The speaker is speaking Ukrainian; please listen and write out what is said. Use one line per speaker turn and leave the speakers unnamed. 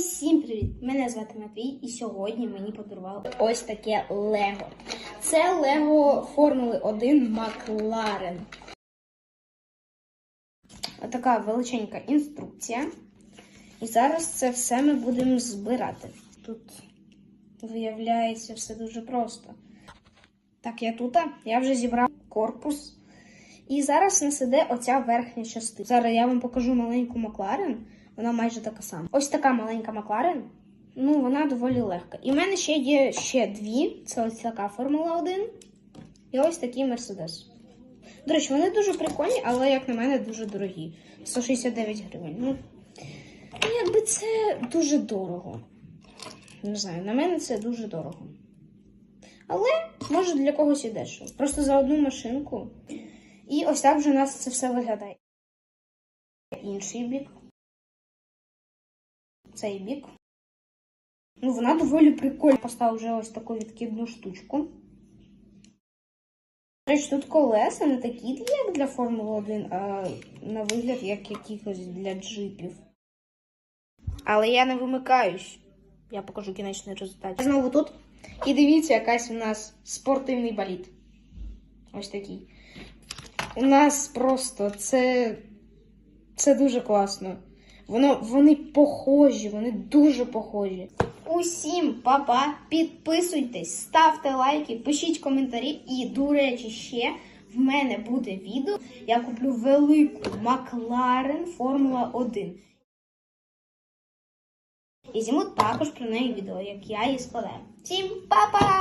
Усім привіт! Мене звати Матвій, і сьогодні мені подарували ось таке Лего. Це Лего Формули 1 Макларен. Отака величенька інструкція. І зараз це все ми будемо збирати. Тут виявляється все дуже просто. Так, я тут. Я вже зібрав корпус. І зараз нас іде оця верхня частина. Зараз я вам покажу маленьку Макларен. Вона майже така сама. Ось така маленька Макларен. Ну, вона доволі легка. І в мене ще є ще дві. Це ось така Формула 1. І ось такий Мерседес. До речі, вони дуже прикольні, але, як на мене, дуже дорогі. 169 гривень. Ну, ну, якби це дуже дорого. Не знаю, на мене це дуже дорого. Але може для когось і дешево. Просто за одну машинку. І ось так вже у нас це все виглядає. Інший бік. Цей бік. Ну, вона доволі прикольна. Поставив вже ось таку відкидну штучку. Речі, тут колеса не такі, як для Формули 1, а на вигляд, як якихось для джипів. Але я не вимикаюсь. Я покажу кінечний результат. Знову тут. І дивіться, якась у нас спортивний болід. Ось такий. У нас просто це, це дуже класно. Воно, вони похожі, вони дуже похожі. Усім папа, підписуйтесь, ставте лайки, пишіть коментарі. І, до речі, ще в мене буде відео. Я куплю велику Макларен Формула 1. І зніму також про неї відео, як я її складаю. Всім па-па!